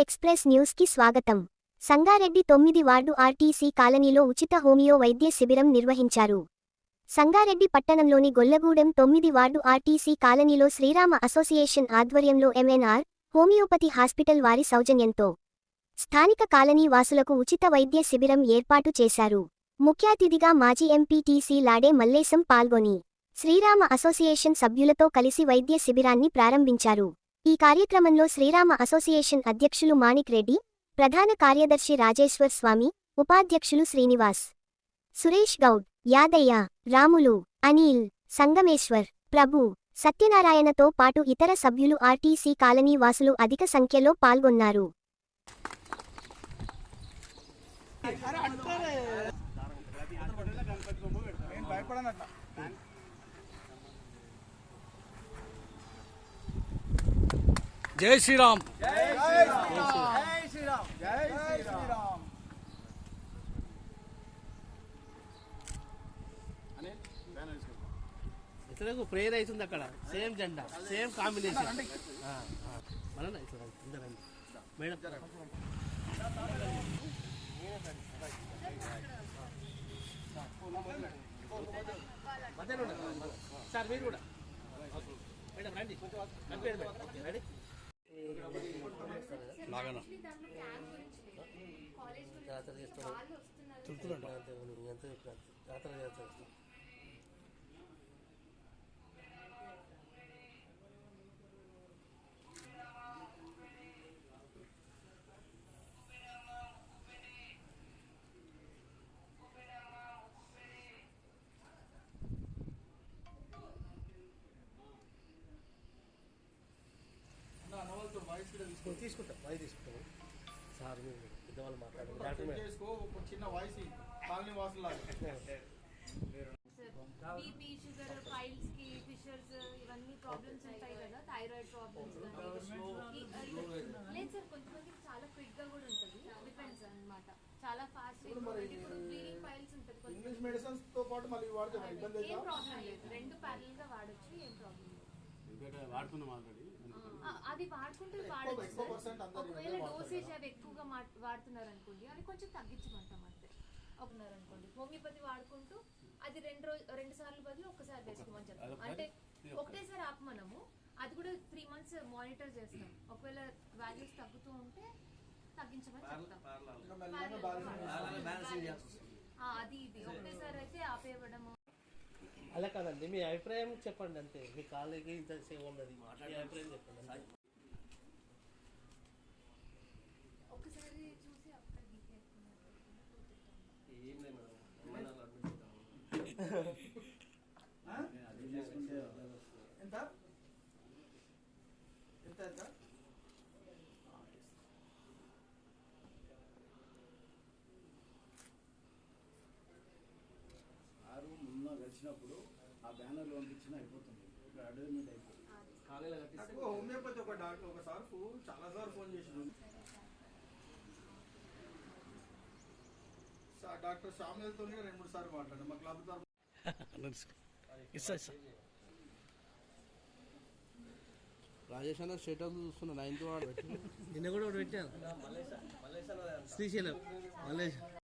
Express న్యూస్కి స్వాగతం. సంగారెడ్డి తొమ్మిది వార్డు ఆర్టీసీ కాలనీలో ఉచిత హోమియో వైద్య శిబిరం నిర్వహించారు. సంగారెడ్డి పట్టణంలోని గొల్లగూడెం తొమ్మిది వార్డు ఆర్టీసీ కాలనీలో శ్రీరామ అసోసియేషన్ ఆధ్వర్యంలో ఎంఎన్ఆర్ హోమియోపతి హాస్పిటల్ వారి సౌజన్యంతో స్థానిక కాలనీ వాసులకు ఉచిత వైద్య శిబిరం ఏర్పాటు చేశారు. ముఖ్య అతిథిగా మాజీ ఎంపీటీసీ లాడే మల్లేశం పాల్గొని శ్రీరామ అసోసియేషన్ సభ్యులతో కలిసి వైద్య శిబిరాన్ని ప్రారంభించారు. ఈ కార్యక్రమంలో శ్రీరామ అసోసియేషన్ అధ్యక్షులు మాణిక్ రెడ్డి ప్రధాన కార్యదర్శి రాజేశ్వర్ స్వామి ఉపాధ్యక్షులు శ్రీనివాస్ సురేష్ గౌడ్ యాదయ్య రాములు అనిల్ సంగమేశ్వర్ ప్రభు సత్యనారాయణతో పాటు ఇతర సభ్యులు ఆర్టీసీ కాలనీ వాసులు అధిక సంఖ్యలో పాల్గొన్నారు. నేను జై శ్రీరామ్. ఇతరకు ప్రేయర్ అవుతుంది అక్కడ. సేమ్ జెండా సేమ్ కాంబినేషన్. మన మేడం. సార్ మీరు కూడా. మేడం రండి. కనిపించండి జాతర చెప్పినా జాతర చేస్తాడు తీసుకుంటాం వాయి తీసుకుంటాము సార్ మీరు పెద్దవాళ్ళు మాట్లాడండి. డాక్టర్ మేడం చేసుకో ఒక చిన్న వాయిస్ కాలనీ వాసులాగా బీపీ షుగర్ ఫైల్స్కి ఫిషర్స్ ఇవన్నీ ప్రాబ్లమ్స్ ఉంటాయి కదా థైరాయిడ్ ప్రాబ్లమ్స్ లేదు సార్ కొంతమందికి చాలా క్విక్గా కూడా ఉంటుంది. డిపెండ్స్ అన్నమాట. చాలా ఫాస్ట్ ఇప్పుడు బ్లీడింగ్ ఫైల్స్ ఉంటుంది. కొంచెం ఇంగ్లీష్ మెడిసిన్స్తో పాటు మళ్ళీ ఇవి వాడితే మరి ఇబ్బంది ఏం అవుతా ప్రాబ్లం లేదు. రెండు ప్యారల్గా వాడొచ్చు ఏం ప్రాబ్లం లేదు. వాడుతున్నాం ఆల్రెడీ. అది వాడుకుంటే వాడచ్చు ఒకవేళ డోసేజ్ అవి ఎక్కువగా వాడుతున్నారు అనుకోండి అది కొంచెం తగ్గించమంటాం అంతే. ఒకనారు అనుకోండి హోమియోపతి వాడుకుంటూ అది రెండు రోజు రెండు సార్లు బదులు ఒక్కసారి వేసుకోమని చెప్తాం. అంటే ఒకటేసారి ఆపమనము అది కూడా త్రీ మంత్స్ మానిటర్ చేస్తాం. ఒకవేళ వాల్యూస్ తగ్గుతూ ఉంటే తగ్గించమని చెప్తాం. అది ఇది. ఒకటేసారి అయితే ఆపేయడము అలా కాదండి మీ అభిప్రాయం చెప్పండి అంతే. మీ కాలేజీ ఇంత సేవ ఉన్నది మీ అభిప్రాయం చెప్పండి. ఏం లేదు మేడం. ఎంత? ఎంత ఎంత? కలిసినప్పుడు ఆ బ్యానర్లో పంపించిన అయిపోతుంది. ఇప్పుడు అడ్వర్టైజ్మెంట్ అయిపోతుంది. నాకు హోమియోపతి ఒక డాక్టర్ ఒకసారి ఫోన్ చాలా సార్లు ఫోన్ చేసిండు. సా- డాక్టర్ షామిల్తో రెండు మూడు సార్లు మాట్లాడాను మా క్లబ్ రాజేష్ అన్న స్టేటస్ చూస్తున్నా నైన్త్ వాడు నిన్న కూడా ఒకటి పెట్టాను. శ్రీశైలం. మల్లేష్